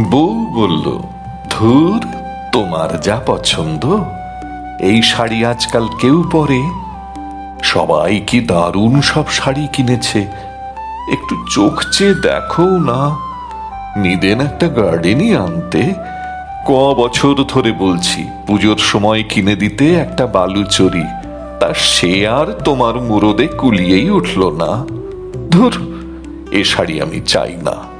বউ বলল, ধুর, তোমার যা পছন্দ, এই শাড়ি আজকাল কেউ পরে। সবাই কি দারুণ সব শাড়ি কিনেছে। একটু চোখ চেয়ে দেখো না। নিদেন একটা গার্ডেনই আনতে। ক বছর ধরে বলছি, পুজোর সময় কিনে দিতে একটা বালুচরি। তা সে আর তোমার মুরদে কুলিয়েই উঠল না। ধুর, এ শাড়ি আমি চাই না।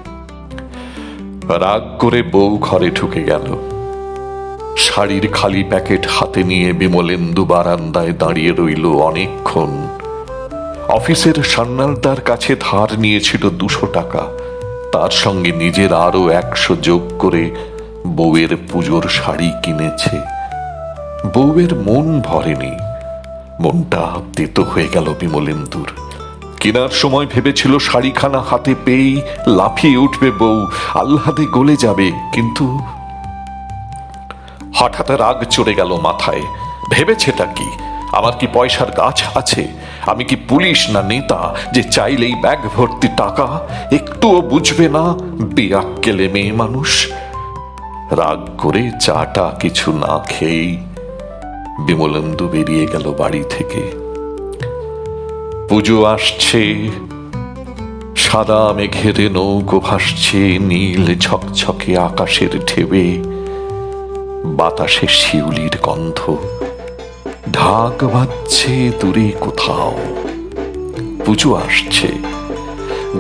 রাগ করে বউ ঘরে ঢুকে গেল। শাড়ির খালি প্যাকেট হাতে নিয়ে বিমলেন্দু বারান্দায় দাঁড়িয়ে রইল অনেকক্ষণ। অফিসের সান্নালদার কাছে ধার নিয়েছিল দুশো টাকা। তার সঙ্গে নিজের আরও একশো যোগ করে বউয়ের পুজোর শাড়ি কিনেছে। বউয়ের মন ভরেনি। মনটা তেতো হয়ে গেল বিমলেন্দুর। কেনার সময় ভেবেছিল শাড়িখানা হাতে পেয়েই লাফিয়ে উঠবে বউ। আহ্লাদে গলে যাবে, কিন্তু হঠাৎ রাগ চড়ে গেল মাথায়। ভেবেছেটা কি? আমার কি পয়সার গাছ আছে? আমি কি পুলিশ না নেতা যে চাইলেই ব্যাগ ভর্তি টাকা? একটুও বুঝবে না বেয়াক্কেলে মেয়ে মানুষ। রাগ করে চাটা কিছু না খেয়েই বিমলেন্দু বেরিয়ে গেল বাড়ি থেকে। পুজো আসছে। সাদা মেঘের নৌকো ভাসছে, নীল ঝকঝকে আকাশের ঢেবে বাতাসে শিউলির গন্ধ। ঢাক বাজছে দূরে কোথাও। পুজো আসছে।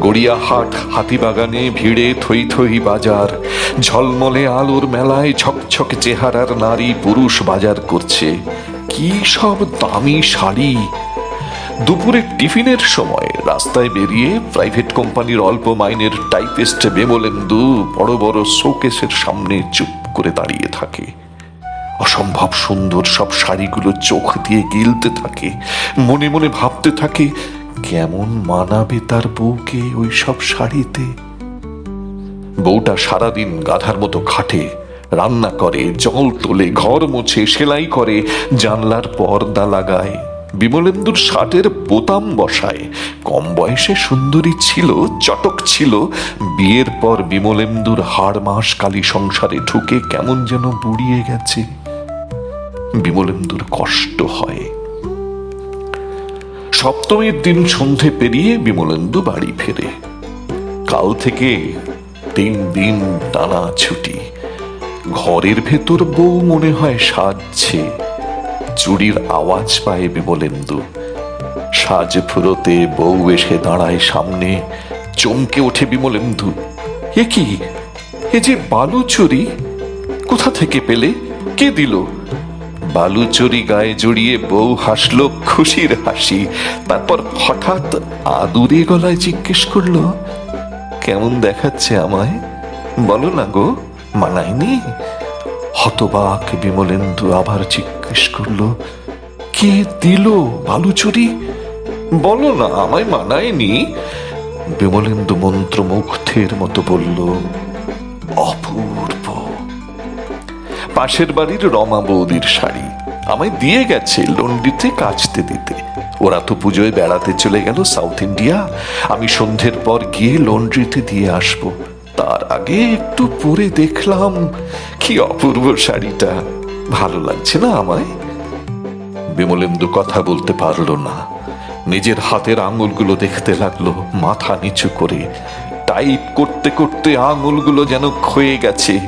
গড়িয়াহাট হাতিবাগানে ভিড়ে থই থই বাজার। ঝলমলে আলোর মেলায় ঝকঝকে চেহারার নারী পুরুষ বাজার করছে। কি সব দামি শাড়ি দুপুরে টিফিনের সময় রাস্তায় বেরিয়ে প্রাইভেট কোম্পানির অল্প মাইনের টাইপিস্ট বেমলেন্দু বড় বড় শোকেসের সামনে চুপ করে দাঁড়িয়ে থাকে। অসম্ভব সুন্দর সব শাড়িগুলো চোখ দিয়ে গিলতে থাকে। মনে মনে ভাবতে থাকে, কেমন মানাবে তার বউকে ওই সব শাড়িতে? বউটা সারাদিন গাধার মতো খাটে, রান্না করে, জল তোলে, ঘর মোছে, সেলাই করে, জানলার পর্দা লাগায়। বিমলেন্দুর শার্টের বোতাম বসায়। কম বয়সে সুন্দরী ছিল, চটক ছিল। বিয়ের পর বিমলেন্দুর হাড় মাস কালী সংসারে ঢুকে কেমন যেন বুড়িয়ে গেছে। বিমলেন্দুর কষ্ট হয়। সপ্তমীর দিন সন্ধে পেরিয়ে বিমলেন্দু বাড়ি ফেরে। কাল থেকে তিন দিন টানা ছুটি। ঘরের ভেতর বউ মনে হয় সাজছে। চুরির আওয়াজ পায় বিমলেন্দু সাজ ফুরোতে বউ এসে দাঁড়ায় সামনে, চমকে ওঠে বিমলেন্দু এ কি? এ যে বালু চুরি? কোথা থেকে পেলে? কে দিল? বালুচুরি গায়ে জড়িয়ে বউ হাসলো খুশির হাসি। তারপর হঠাৎ আদুরে গলায় জিজ্ঞেস করল, কেমন দেখাচ্ছে আমায়? বলো না গো, মানায়নি? হতবাক বিমলেন্দু আবার জিজ্ঞেস করল, কে দিল বালুচুরি? বলো না, আমায় মানায়নি? বিমলেন্দু মন্ত্র মন্ত্রমুগ্ধের মতো বলল, অপূর্ব। পাশের বাড়ির রমা বৌদির শাড়ি। আমায় দিয়ে গেছে লন্ডিতে কাচতে দিতে। ওরা তো পুজোয় বেড়াতে চলে গেল সাউথ ইন্ডিয়া। আমি সন্ধ্যের পর গিয়ে লন্ড্রিতে দিয়ে আসব। তার আগে একটু পরে দেখলাম কি অপূর্ব শাড়িটা। ভালো লাগছে না আমায়? বিমলেন্দু কথা বলতে পারল না। নিজের হাতের আঙুলগুলো দেখতে লাগল মাথা নিচু করে। টাইপ করতে করতে আঙুলগুলো যেন ক্ষয়ে গেছে।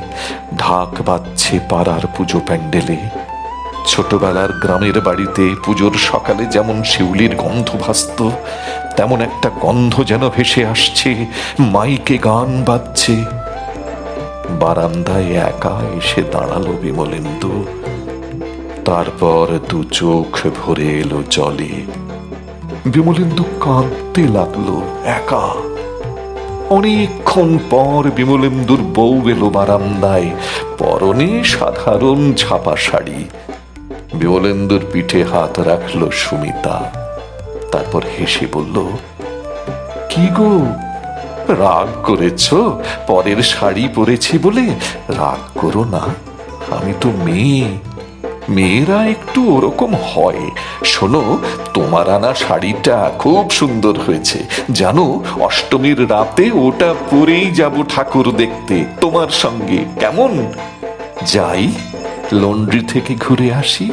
ঢাক বাজছে পাড়ার পুজো প্যান্ডেলে। ছোটবেলার গ্রামের বাড়িতে পুজোর সকালে যেমন শিউলির গন্ধ ভাসত, তেমন একটা গন্ধ যেন ভেসে আসছে, মাইকে গান বাজছে। বারান্দায় একা এসে দাঁড়াল বিমলেন্দু। তারপর দু চোখ ভরে এলো জলে। বিমলেন্দু কাঁদতে লাগল একা। অনেকক্ষণ পর বিমলেন্দুর বউ এলো বারান্দায়, পরনে সাধারণ ছাপা শাড়ি। বিমলেন্দুর পিঠে হাত রাখল সুমিতা। তারপর হেসে বলল, কি গো, রাগ করেছ? পরের শাড়ি পরেছি বলে রাগ করো না। আমি তো মেয়ে। মেয়েরা একটু ওরকম হয়। শোনো, তোমার আনা শাড়িটা খুব সুন্দর হয়েছে। জানো, অষ্টমীর রাতে ওটা পরেই যাব ঠাকুর দেখতে। তোমার সঙ্গে কেমন? যাই লন্ড্রি থেকে ঘুরে আসি।